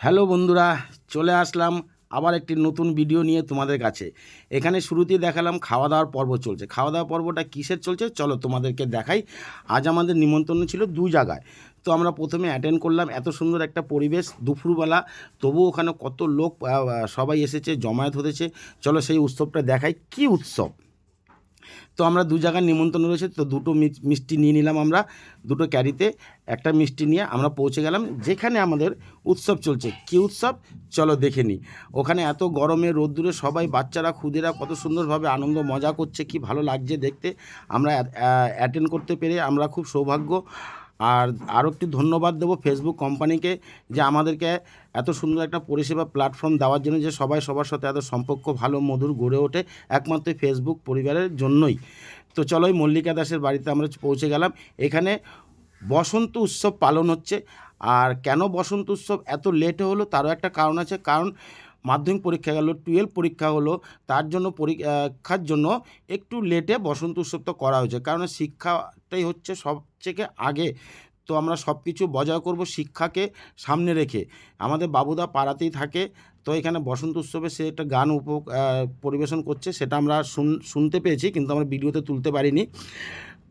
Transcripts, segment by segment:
Hello বন্ধুরা, চলে আসলাম আবার একটি নতুন ভিডিও নিয়ে তোমাদের কাছে। এখানে শুরুতেই দেখালাম খাওয়া দাওয়ার পর্ব চলছে। খাওয়া দাওয়ার পর্বটা কিসের চলছে? চলো তোমাদেরকে দেখাই। আজ আমাদের নিমন্ত্রণ ছিল দু জায়গায়। তো আমরা প্রথমে অ্যাটেন্ড করলাম এত সুন্দর একটা পরিবেশ দুপুরবেলা। তবু ওখানে কত লোক সবাই এসেছে, জমায়েত হতেছে। চলো সেই উৎসবটা দেখাই। কি উৎসব? তো আমরা দু জায়গায় নিমন্ত্রণ রয়েছে, তো দুটো মিষ্টি নিয়ে নিলাম আমরা, দুটো ক্যারিতে, একটা মিষ্টি নিয়ে আমরা পৌঁছে গেলাম, যেখানে আমাদের উৎসব চলছে। কী উৎসব? চলো দেখে নিই। ওখানে এত গরমে, রোদ্দুরে সবাই, বাচ্চারা, খুদেরা কত সুন্দরভাবে আনন্দ, মজা করছে, কি ভালো লাগছে দেখতে। আমরা অ্যাটেন্ড করতে পেরে আমরা খুব সৌভাগ্য। আর আরও একটি ধন্যবাদ দেবো ফেসবুক কোম্পানিকে যে আমাদেরকে এত সুন্দর একটা পরিষেবা প্ল্যাটফর্ম দেওয়ার জন্য যে সবাই সবার সাথে এত সম্পর্ক ভালো, মধুর গড়ে ওঠে একমাত্র ফেসবুক পরিবারের জন্যই। তো চলো মল্লিকা দাসের বাড়িতে আমরা পৌঁছে গেলাম। এখানে বসন্ত উৎসব পালন হচ্ছে। আর কেন বসন্ত উৎসব এত লেটে হলো তারও একটা কারণ আছে। কারণ মাধ্যমিক পরীক্ষা গেল টুয়েলভ পরীক্ষা হলো, তার জন্য পরীক্ষার জন্য একটু লেটে বসন্ত উৎসবটা করা হয়েছে। কারণ শিক্ষাটাই হচ্ছে সবথেকে আগে। তো আমরা সব কিছু বজায় করব শিক্ষাকে সামনে রেখে। আমাদের বাবুদা পাড়াতেই থাকে, তো এখানে বসন্ত উৎসবে সে একটা গান উপ পরিবেশন করছে, সেটা আমরা শুন, শুনতে পেয়েছি, কিন্তু আমরা ভিডিওতে তুলতে পারিনি।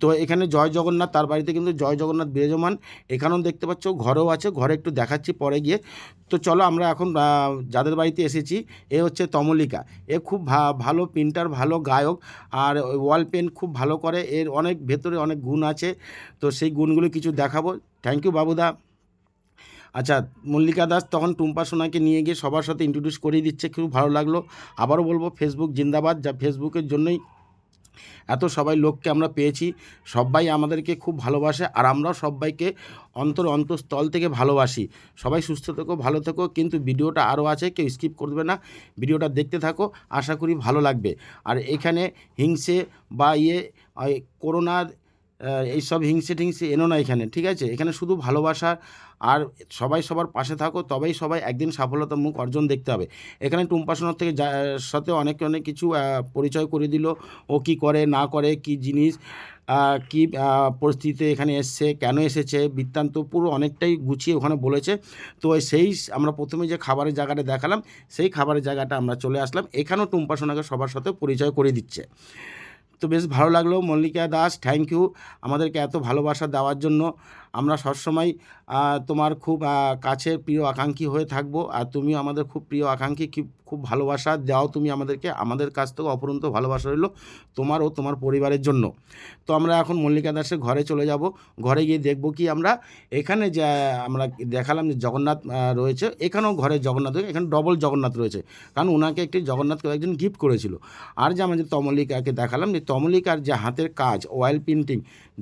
তো এখানে জয় জগন্নাথ, তার বাড়িতে কিন্তু জয় জগন্নাথ বিরাজমান। এখানেও দেখতে পাচ্ছ ঘরেও আছে, ঘরে একটু দেখাচ্ছি পরে গিয়ে। তো চলো আমরা এখন যাদের বাড়িতে এসেছি, এ হচ্ছে তমলিকা। এ খুব ভালো প্রিন্টার, ভালো গায়ক, আর ওয়াল পেন খুব ভালো করে। এর অনেক ভেতরে অনেক গুণ আছে, তো সেই গুণগুলো কিছু দেখাবো। থ্যাংক ইউ বাবুদা। আচ্ছা মল্লিকা দাস তখন টুম্পা সোনাকে নিয়ে গিয়ে সবার সাথে ইন্ট্রোডিউস করিয়ে দিচ্ছে, খুব ভালো লাগল। আবারও বলব ফেসবুক জিন্দাবাদ। যা ফেসবুকের জন্যই এত সবাই লোককে আমরা পেয়েছি, সবাই আমাদেরকে খুব ভালোবাসে আর আমরাও সবাইকে অন্তর অন্তঃস্থল থেকে ভালোবাসি। সবাই সুস্থ থেকো, ভালো থেকো, কিন্তু ভিডিওটা আরও আছে, কেউ স্কিপ করবে না। ভিডিওটা দেখতে থাকো, আশা করি ভালো লাগবে। আর এখানে হিংসে বা ইয়ে করোনার আহ, এইসব হিংসে টিংসে এনো না এখানে ঠিক আছে? এখানে শুধু ভালোবাসা আর সবাই সবার পাশে থাকো তবেই সবাই একদিন সফলতার মুখ অর্জন দেখতে হবে এখানে টুম্পাসনার থেকে সাথে অনেক অনেক কিছু পরিচয় করে দিল ও কি করে না করে কি জিনিস কি পরিস্থিতিতে এখানে এসছে কেন এসেছে বৃত্তান্ত পুরো অনেকটাই গুছিয়ে ওখানে বলেছে। তো সেই আমরা প্রথমে যে খাবারের জায়গাটা দেখালাম সেই খাবারের জায়গাটা আমরা চলে আসলাম। এখানেও টুম্পাসোনাকে সবার সাথে পরিচয় করে দিচ্ছে। তো বেশ ভালো লাগল মল্লিকা দাস থ্যাংক ইউ আমাদেরকে এত ভালোবাসা দেওয়ার জন্য। আমরা সবসময় তোমার খুব কাছের প্রিয় আকাঙ্ক্ষী হয়ে থাকব আর তুমিও আমাদের খুব প্রিয় আকাঙ্ক্ষী, কি, খুব ভালোবাসা দাও তুমি আমাদেরকে, আমাদের কাছ থেকে অপরন্ত ভালোবাসা রইল তোমার ও তোমার পরিবারের জন্য। তো আমরা এখন মল্লিকা দাসের ঘরে চলে যাব, ঘরে গিয়ে দেখব কি আমরা এখানে যে, আমরা দেখালাম যে জগন্নাথ রয়েছে, এখানেও ঘরে জগন্নাথ এখানে ডবল জগন্নাথ রয়েছে, কারণ ওনাকে একটি জগন্নাথকে একজন গিফট করেছিল। আর যে আমাদের তমলিকাকে দেখালাম, যে তমলিকার যে হাতের কাজ অয়েল প্রিন্টিং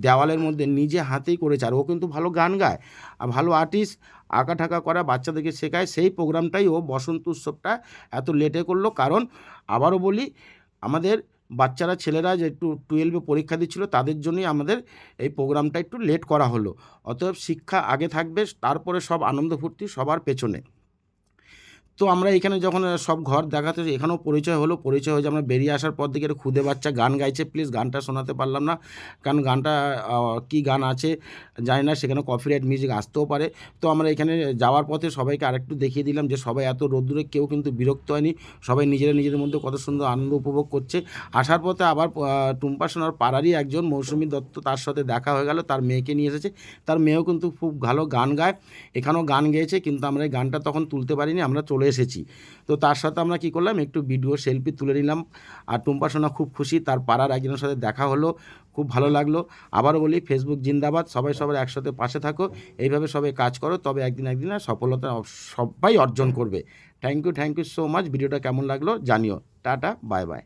দেওয়ালের মধ্যে নিজে হাতেই করেছে, আর ও কিন্তু ভালো গান গায় আর ভালো আর্টিস্ট আঁকা ঠাকা করা বাচ্চাদেরকে শেখায়, সেই প্রোগ্রামটাই ও বসন্ত উৎসবটা এত লেটে করল। কারণ আবারও বলি, আমাদের বাচ্চারা, ছেলেরা যে একটু টুয়েলভে পরীক্ষা দিচ্ছিল, তাদের জন্যই আমাদের এই প্রোগ্রামটা একটু লেট করা হলো। অতএব শিক্ষা আগে থাকবে, তারপরে সব আনন্দ ফুর্তি সবার পেছনে। তো আমরা এখানে যখন সব ঘর দেখাতে এখানেও পরিচয় হলো। পরিচয় হয়ে আমরা বেরিয়ে আসার পর একটা খুদে বাচ্চা গান গাইছে। প্লিজ গানটা শোনাতে পারলাম না। কারণ গানটা কি গান আছে জানি না, সেখানে কপিরাইট মিউজিক আসতেও পারে। তো আমরা এখানে যাওয়ার পথে সবাইকে আরেকটু দেখিয়ে দিলাম যে সবাই এত রোদ্দুরে, কেউ কিন্তু বিরক্ত হয়নি। সবাই নিজেরা নিজেদের মধ্যে কত সুন্দর আনন্দ উপভোগ করছে। আসার পথে আবার টুম্পা সোনার পাড়ারই একজন মৌসুমী দত্ত তার সাথে দেখা হয়ে গেল। তার মেয়েকে নিয়ে এসেছে। তার মেয়েও কিন্তু খুব ভালো গান গায়। এখানেও গান গেয়েছে, কিন্তু আমরা এই গানটা তখন তুলতে পারিনি। আমরা চলে এসেছি। তো তার সাথে আমরা কি করলাম? একটু ভিডিও সেলফি তুলে নিলাম। আর টুম্পা সোনা খুব খুশি, তার পাড়ার একজনের সাথে দেখা হলো, খুব ভালো লাগল। আবারও বলি ফেসবুক জিন্দাবাদ, সবাই সবার একসাথে পাশে থাকো। এইভাবে সবাই কাজ করো, তবে একদিন একদিন সফলতা সবাই অর্জন করবে। Thank you thank you so much ভিডিওটা কেমন লাগল জানিও। Tata bye bye